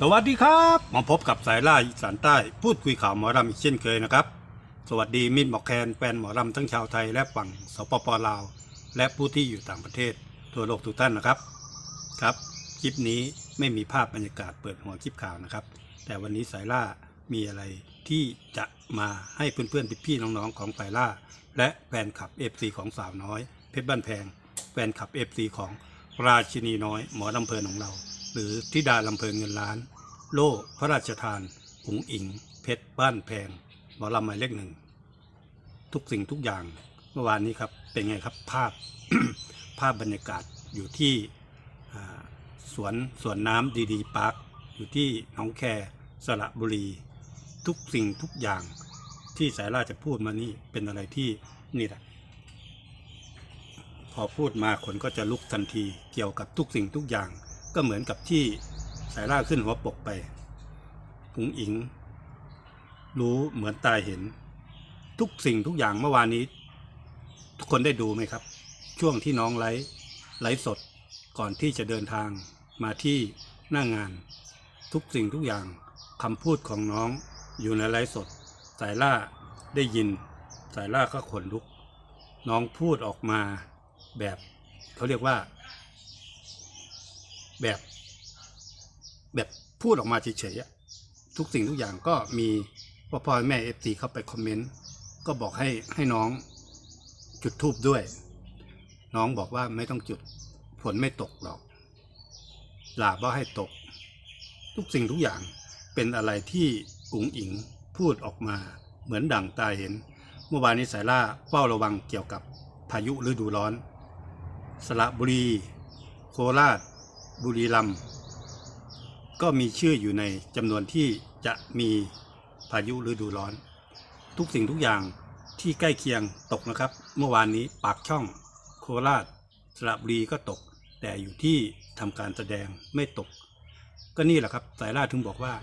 สวัสดีครับมาพบกับสายล่าอีสานใต้พูดคุยข่าวหมอรำอีกเช่นเคยนะครับ สวัสดีมิตรหมอแคนแฟนหมอรำทั้งชาวไทยและฝั่งสปปลาว และผู้ที่อยู่ต่างประเทศทั่วโลกทุกท่านนะครับครับคลิปนี้ไม่มีภาพบรรยากาศเปิดหัวคลิปข่าวนะครับ แต่วันนี้สายล่ามีอะไรที่จะมาให้เพื่อนๆพี่ๆน้องๆของสายล่า และแฟนคลับ FC ของสาวน้อยเพชรบ้านแพงแฟนคลับ FC ของราชินีน้อยหมอลำเพลินของเรา หรือธิดาลำเพลินเงินล้าน โล่พระราชทานหุงอิง เพชร บ้านแพงหมอลำหมายเลขหนึ่ง ทุกสิ่งทุกอย่างเมื่อวานนี้ครับ เป็นไงครับภาพภาพบรรยากาศอยู่ที่สวนสวนน้ำดีดีพาร์คอยู่ที่หนองแคสระบุรี ทุกสิ่งทุกอย่างที่สายล่าจะพูดมานี่เป็นอะไรที่นี่แหละพอพูดมาคนก็จะลุกทันทีเกี่ยวกับทุกสิ่งทุกอย่าง ก็เหมือนกับที่สายล่าขึ้นหัวปกไปหุงอิง รู้เหมือนตายเห็น ทุกสิ่งทุกอย่างเมื่อวานนี้ ทุกคนได้ดูไหมครับ ช่วงที่น้องไลฟ์ไลฟ์สดก่อนที่จะเดินทางมาที่หน้างาน ทุกสิ่งทุกอย่างคำพูดของน้องอยู่ในไลฟ์สด สายล่าได้ยิน สายล่าก็ขนลุก น้องพูดออกมาแบบเขาเรียกว่า แบบ แบบพูดออกมาเฉยๆทุกสิ่งทุกอย่างก็มีพ่อพ่อแม่เอฟซีเข้าไปคอมเมนต์ก็บอกให้ให้น้องจุดทูบด้วย น้องบอกว่าไม่ต้องจุดฝนไม่ตกหรอกลาบ่ให้ตก ทุกสิ่งทุกอย่างเป็นอะไรที่อุ๋งอิงพูดออกมาเหมือนดั่งตาเห็น เมื่อวานนี้สายล่าเฝ้าระวังเกี่ยวกับพายุฤดูร้อน สระบุรี โคราช บุรีรัมย์ก็มีชื่ออยู่ในจำนวนที่จะมีพายุฤดูร้อน ทุกสิ่งทุกอย่างที่ใกล้เคียงตกนะครับ เมื่อวานนี้ปากช่อง โคราชสระบุรีก็ตก แต่อยู่ที่ทำการแสดงไม่ตก ก็นี่แหละครับสายล่าถึงบอกว่า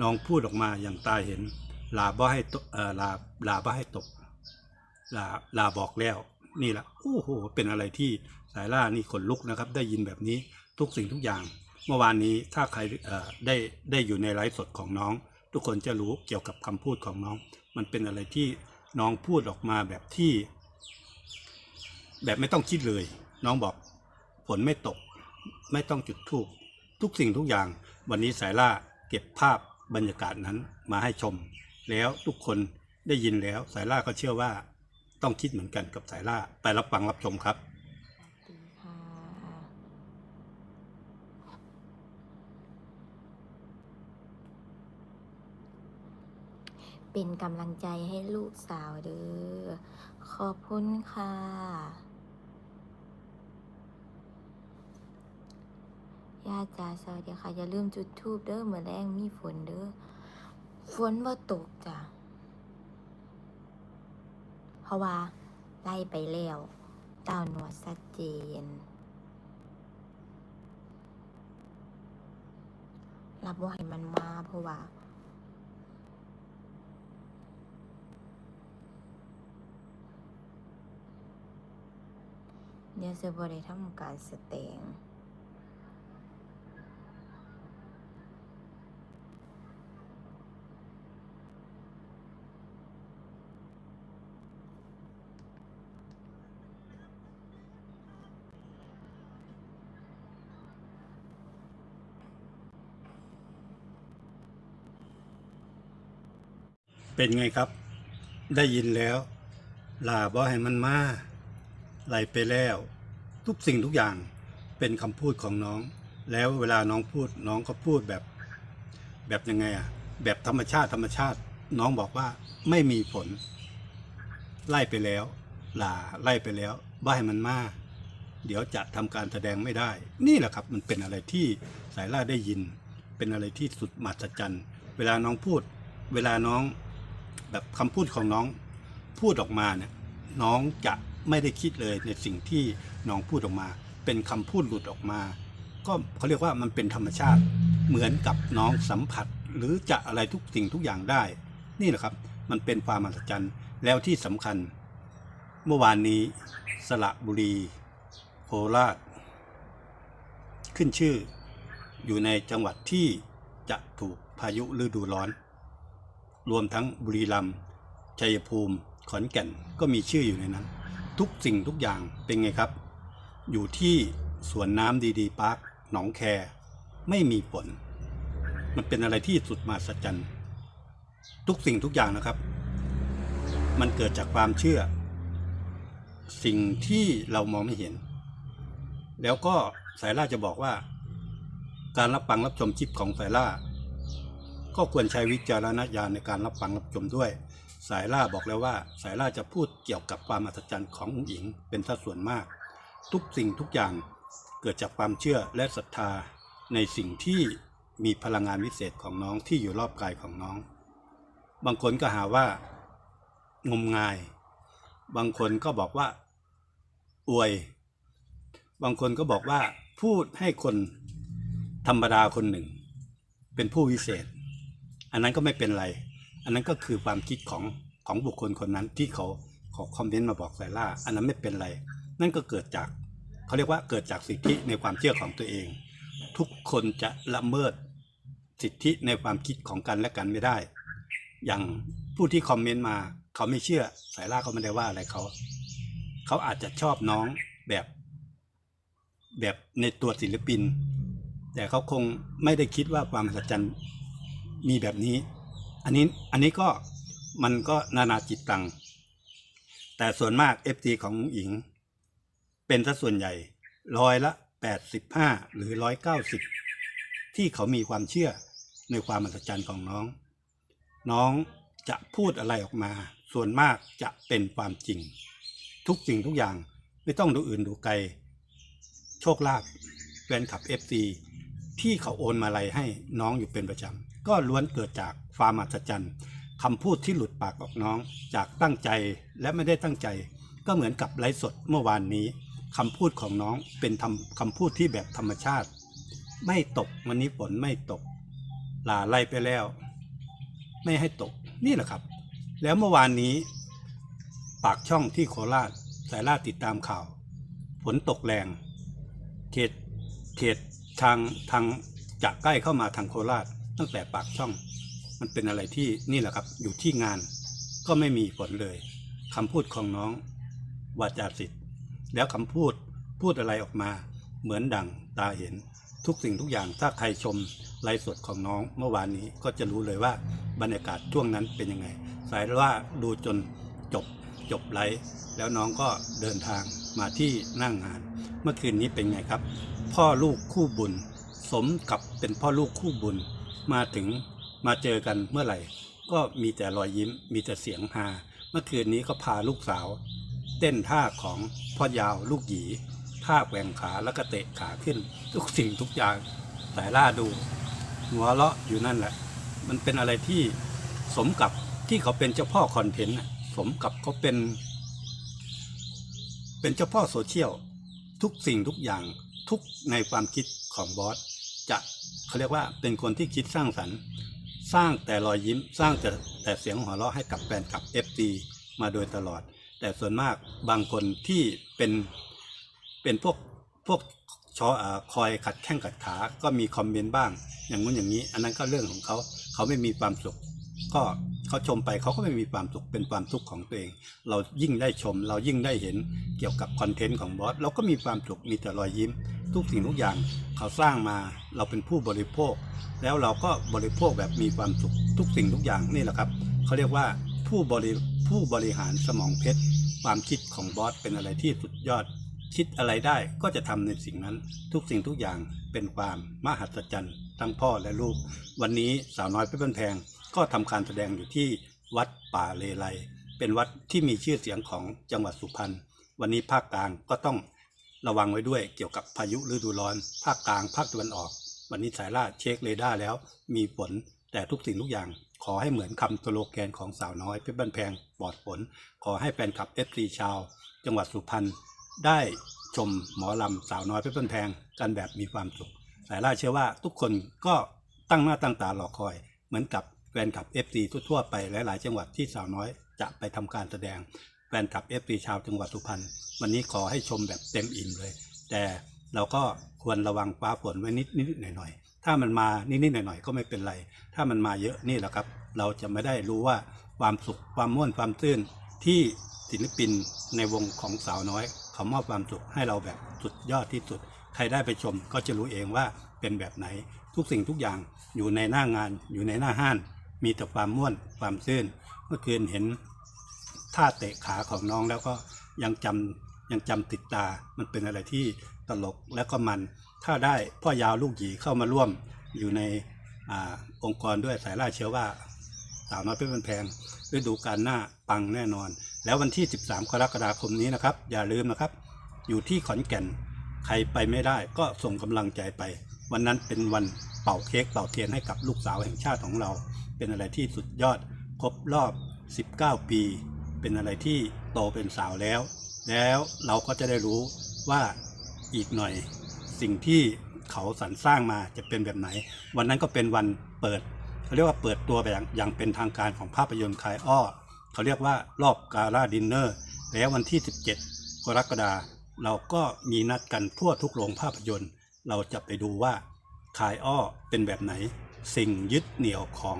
น้องพูดออกมาอย่างตาเห็น ลาบ่ให้ตกลาลาบ่ให้ตก ลาลาบอกแล้ว นี่แหละโอ้โหเป็นอะไรที่สายล่านี่ขนลุกนะครับ ได้ยินแบบนี้ ทุกสิ่งทุกอย่าง เมื่อวานนี้ถ้าใครได้ได้อยู่ในไลฟ์สดของน้อง ทุกคนจะรู้เกี่ยวกับคำพูดของน้อง มันเป็นอะไรที่น้องพูดออกมาแบบที่ แบบไม่ต้องคิดเลย น้องบอกฝนไม่ตก ไม่ต้องจุดธูปทุกสิ่งทุกอย่าง วันนี้สายล่าเก็บภาพบรรยากาศนั้นมาให้ชม แล้วทุกคนได้ยินแล้วสายล่าก็เชื่อว่า ต้องคิดเหมือนกันกับสายล่าไปรับฟังรับชมครับ ดีค่ะ เป็นกำลังใจให้ลูกสาวเด้อ ขอบคุณค่ะย่าจ๋าสวัสดีค่ะ อย่าลืมจุดทูบเด้อเมื่อแรงมีฝนเด้อ ฝนว่าตกจ้ะ เพราะว่า ไล่ไปแล้วเต้าหนวดชัดเจน รับว่าให้มันมาเพราะว่า เดี๋ยวจะบริทำการสแตงเป็นไงครับ ได้ยินแล้ว ลาบ่ให้มันมา ไล่ไปแล้ว ทุกสิ่งทุกอย่างเป็นคำพูดของน้อง แล้วเวลาน้องพูดน้องก็พูดแบบ แบบยังไงอะแบบธรรมชาติธรรมชาติ น้องบอกว่าไม่มีผล ไล่ไปแล้วลาไล่ไปแล้วบ่ให้มันมาเดี๋ยวจะทำการแสดงไม่ได้ นี่แหละครับมันเป็นอะไรที่สายล่าได้ยิน เป็นอะไรที่สุดมหัศจรรย์ เวลาน้องพูด เวลาน้องแบบคำพูดของน้อง พูดออกมาเนี่ยน้องจะ ไม่ได้คิดเลยในสิ่งที่น้องพูดออกมา เป็นคำพูดหลุดออกมา ก็เขาเรียกว่ามันเป็นธรรมชาติ เหมือนกับน้องสัมผัส หรือจะอะไรทุกสิ่งทุกอย่างได้ นี่แหละครับ มันเป็นความมหัศจรรย์แล้วที่สำคัญ เมื่อวานนี้สระบุรีโคราช ขึ้นชื่ออยู่ในจังหวัดที่จะถูกพายุฤดูร้อน รวมทั้งบุรีรัมย์ชัยภูมิ ขอนแก่นก็มีชื่ออยู่ในนั้น ทุกสิ่งทุกอย่างเป็นไงครับ อยู่ที่สวนน้ำดีๆพาร์คหนองแคไม่มีฝนมันเป็นอะไรที่สุดมหัศจรรย์ทุกสิ่งทุกอย่างนะครับ มันเกิดจากความเชื่อ สิ่งที่เรามองไม่เห็น แล้วก็สายล่าจะบอกว่า การรับฟังรับชมคลิปของสายล่า ก็ควรใช้วิจารณญาณในการรับฟังรับชมด้วย สายล่าบอกแล้วว่า สายล่าจะพูดเกี่ยวกับความมหัศจรรย์ขององค์หญิงเป็นสัดส่วนมาก ทุกสิ่งทุกอย่างเกิดจากความเชื่อและศรัทธาในสิ่งที่มีพลังงานวิเศษของน้องที่อยู่รอบกายของน้อง บางคนก็หาว่างมงาย บางคนก็บอกว่า อวย บางคนก็บอกว่า พูดให้คนธรรมดาคนหนึ่ง เป็นผู้วิเศษ อันนั้นก็ไม่เป็นไร นนั้นก็คือความคิดของของบุคคลคนนั้นที่เขาเขอคอมเมนต์มาบอกสายล่า อันนั้นไม่เป็นไร นั่นก็เกิดจากเขาเรียกว่าเกิดจากสิทธิในความเชื่อของตัวเอง ทุกคนจะละเมิดสิทธิในความคิดของกันและกันไม่ได้ อย่างผู้ที่คอมเมนต์มาเขาไม่เชื่อสายล่าเขาไม่ได้ว่าอะไรเขาเขาอาจจะชอบน้องแบบ แบบในตัวศิลปิน แต่เขาคงไม่ได้คิดว่าความมหัศจรรย์มีแบบนี้ อันนี้อันนี้ก็มันก็นานาจิตตัง แต่ส่วนมาก FT ของอุ๋งอิง เป็นสัดส่วนใหญ่ร้อยละ85หรือ190ที่เขามีความเชื่อในความมหัศจรรย์ของน้อง น้องจะพูดอะไรออกมา ส่วนมากจะเป็นความจริง ทุกสิ่งทุกอย่างไม่ต้องดูอื่นดูไกล โชคลาภแฟนคลับ FC ที่เขาโอนมาลัยให้น้องอยู่เป็นประจำ ก็ล้วนเกิดจากความมหัศจรรย์คำพูดที่หลุดปากออกน้อง จากตั้งใจและไม่ได้ตั้งใจ ก็เหมือนกับไลฟ์สดเมื่อวานนี้คำพูดของน้องเป็นทำคำพูดที่แบบธรรมชาติ ไม่ตกวันนี้ฝนไม่ตกลาไล่ไปแล้ว ไม่ให้ตกนี่แหละครับ แล้วเมื่อวานนี้ ปากช่องที่โคราชสายล่าติดตามข่าวฝนตกแรง เขตเขตทางทางจะใกล้เข้ามาทางโคราช ตั้งแต่ปากช่อง มันเป็นอะไรที่นี่แหละครับ อยู่ที่งานก็ไม่มีฝนเลยคำพูดของน้องวาจาสิทธิ์ แล้วคำพูดพูดอะไรออกมา เหมือนดังตาเห็น ทุกสิ่งทุกอย่างถ้าใครชมไลฟ์สดของน้องเมื่อวานนี้ก็จะรู้เลยว่าบรรยากาศช่วงนั้นเป็นยังไง สายว่าดูจนจบจบไลฟ์แล้วน้องก็เดินทางมาที่หนั่งงาน เมื่อคืนนี้เป็นไงครับ พ่อลูกคู่บุญ สมกับเป็นพ่อลูกคู่บุญ มาถึงมาเจอกันเมื่อไหร่ ก็มีแต่รอยยิ้ม มีแต่เสียงฮาเมื่อคืนนี้ก็พาลูกสาว เต้นท่าของพ่อยาวลูกหยีท่าแกว่งขาแล้วก็เตะขาขึ้น ทุกสิ่งทุกอย่างสายล่าดู หัวเราะอยู่นั่นแหละ มันเป็นอะไรที่สมกับที่เขาเป็นเจ้าพ่อคอนเทนต์สมกับเขาเป็น เป็นเจ้าพ่อโซเชียลทุกสิ่งทุกอย่างทุกในความคิดของบอสจะ เขาเรียกว่าเป็นคนที่คิดสร้างสรรค์ สร้างแต่รอยยิ้มสร้างแต่แต่เสียงหัวเราะให้กับแฟนคลับ FD มาโดยตลอด แต่ส่วนมากบางคนที่เป็นเป็นพวกพวกชออาคอยขัดแข้งขัดขา ก็มีคอมเมนต์บ้าง อย่างนู้นอย่างนี้ อันนั้นก็เรื่องของเขา เขาไม่มีความสุข ก็เขาชมไปเขาก็ไม่มีความสุข เป็นความทุกข์ของตัวเอง เรายิ่งได้ชม เรายิ่งได้เห็นเกี่ยวกับคอนเทนต์ของบอส เราก็มีความสุข มีแต่รอยยิ้ม ทุกสิ่งทุกอย่างเขาสร้างมาเราเป็นผู้บริโภค แล้วเราก็บริโภคแบบมีความสุขทุกสิ่งทุกอย่างนี่แหละครับเขาเรียกว่าผู้บริผู้บริหารสมองเพชร ความคิดของบอสเป็นอะไรที่สุดยอด คิดอะไรได้ก็จะทำในสิ่งนั้น ทุกสิ่งทุกอย่างเป็นความมหัศจรรย์ทั้งพ่อและลูก วันนี้สาวน้อยเพชรบ้านแพงก็ทำการแสดงอยู่ที่วัดป่าเลไลเป็นวัดที่มีชื่อเสียงของจังหวัดสุพรรณวันนี้ภาคกลางก็ต้อง ระวังไว้ด้วยเกี่ยวกับพายุฤดูร้อน ภาคกลางภาคตะวันออก วันนี้สายล่าเช็คเรดาร์แล้ว มีฝนแต่ทุกสิ่งทุกอย่าง ขอให้เหมือนคำสโลแกนของสาวน้อยเพชรบ้านแพงปลอดฝนขอให้แฟนคลับเอฟซีชาว จังหวัดสุพรรณได้ชมหมอลำสาวน้อยเพชรบ้านแพงกันแบบมีความสุขสายล่าเชื่อว่าทุกคนก็ตั้งหน้าตั้งตารอคอย เหมือนกับแฟนคลับ FC ทั่วๆไปหลายๆ จังหวัดที่สาวน้อยจะไปทำการแสดง แฟนคลับ FC ชาวจังหวัดสุพรรณวันนี้ขอให้ชมแบบเต็มอิ่มเลย แต่เราก็ควรระวังฟ้าฝนไว้นิดนิดๆหน่อยๆถ้ามันมานิดๆหน่อยๆก็ไม่เป็นไร ถ้ามันมาเยอะนี่แหละครับ เราจะไม่ได้รู้ว่าความสุขความม่วนความตื้นที่ศิลปินในวงของสาวน้อยเขามอบความสุขให้เราแบบสุดยอดที่สุด ใครได้ไปชมก็จะรู้เองว่าเป็นแบบไหน ทุกสิ่งทุกอย่างอยู่ในหน้างานอยู่ในหน้าห้าน มีแต่ความม่วนความซื่น เมื่อคืนเห็น ท่าเตะขาของน้องแล้วก็ยังจำยังจำติดตา มันเป็นอะไรที่ตลกและก็มัน ถ้าได้พ่อยาวลูกหยีเข้ามาร่วมอยู่ในอองค์กรด้วยสายล่าเชื่อว่าสาวน้อยเพชรบนแพงฤดูกาลหน้าปังแน่นอน แล้ววันที่ 13 กรกฎาคมนี้นะครับ อย่าลืมนะครับ อยู่ที่ขอนแก่นใครไปไม่ได้ก็ส่งกำลังใจไป วันนั้นเป็นวันเป่าเค้กเป่าเทียนให้กับลูกสาวแห่งชาติของเรา เป็นอะไรที่สุดยอดครบรอบ 19 ปี เป็นอะไรที่โตเป็นสาวแล้ว แล้วเราก็จะได้รู้ว่าอีกหน่อยสิ่งที่เขาสรรสร้างมาจะเป็นแบบไหน วันนั้นก็เป็นวันเปิดเขาเรียกว่าเปิดตัวแบบอย่างเป็นทางการของภาพยนตร์คายอ้อเขาเรียกว่ารอบกาลาดินเนอร์แล้ววันที่ 17 กรกฎาเราก็มีนัดกันทั่วทุกโรงภาพยนตร์ เราจะไปดูว่าคายอ้อเป็นแบบไหน สิ่งยึดเหนี่ยวของ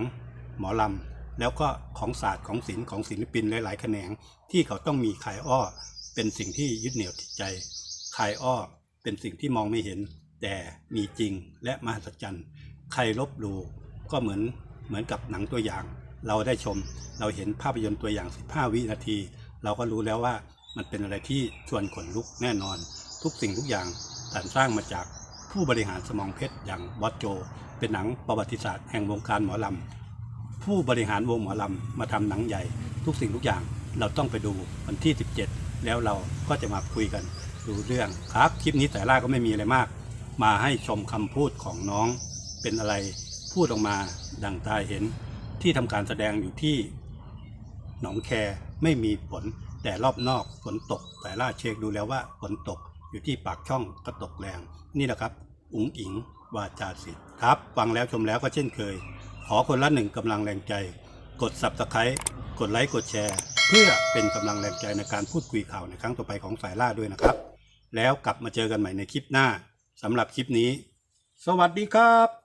หมอลำ แล้วก็ของศาสตร์ของศิลป์ของศิลปินหลาย ๆ แขนง ที่เขาต้องมีคายอ้อ เป็นสิ่งที่ยึดเหนี่ยวจิตใจคายอ้อ เป็นสิ่งที่มองไม่เห็น แต่มีจริงและมหัศจรรย์ใครลบหลู่ก็เหมือนเหมือนกับหนังตัวอย่าง เราได้ชม เราเห็นภาพยนตร์ตัวอย่าง 15 วินาที เราก็รู้แล้วว่ามันเป็นอะไรที่ชวนขนลุกแน่นอน ทุกสิ่งทุกอย่างสรรสร้างมาจากผู้บริหารสมองเพชรอย่างบอสโจ เป็นหนังประวัติศาสตร์แห่งวงการหมอลำ ผู้บริหารวงหมอลำมาทำหนังใหญ่ ทุกสิ่งทุกอย่างเราต้องไปดูวันที่ 17 แล้วเราก็จะมาคุยกันดูเรื่องครับ คลิปนี้แต่ล่าก็ไม่มีอะไรมาก มาให้ชมคำพูดของน้อง เป็นอะไรพูดออกมาดังตาเห็น ที่ทำการแสดงอยู่ที่หนองแคไม่มีฝนแต่รอบนอกฝนตก แต่ล่าเช็คดูแล้วว่าฝนตกอยู่ที่ปากช่องก็ตกแรง นี่แหละครับ อุ๋งอิงวาจาสิทธิ์ครับ ฟังแล้วชมแล้วก็เช่นเคย ขอคนละหนึ่งกำลังแรงใจ กด subscribe กดไลค์กดแชร์ เพื่อเป็นกำลังแรงใจในการพูดคุยข่าวในครั้งต่อไปของสายล่าด้วยนะครับ แล้วกลับมาเจอกันใหม่ในคลิปหน้าสำหรับคลิปนี้ สวัสดีครับ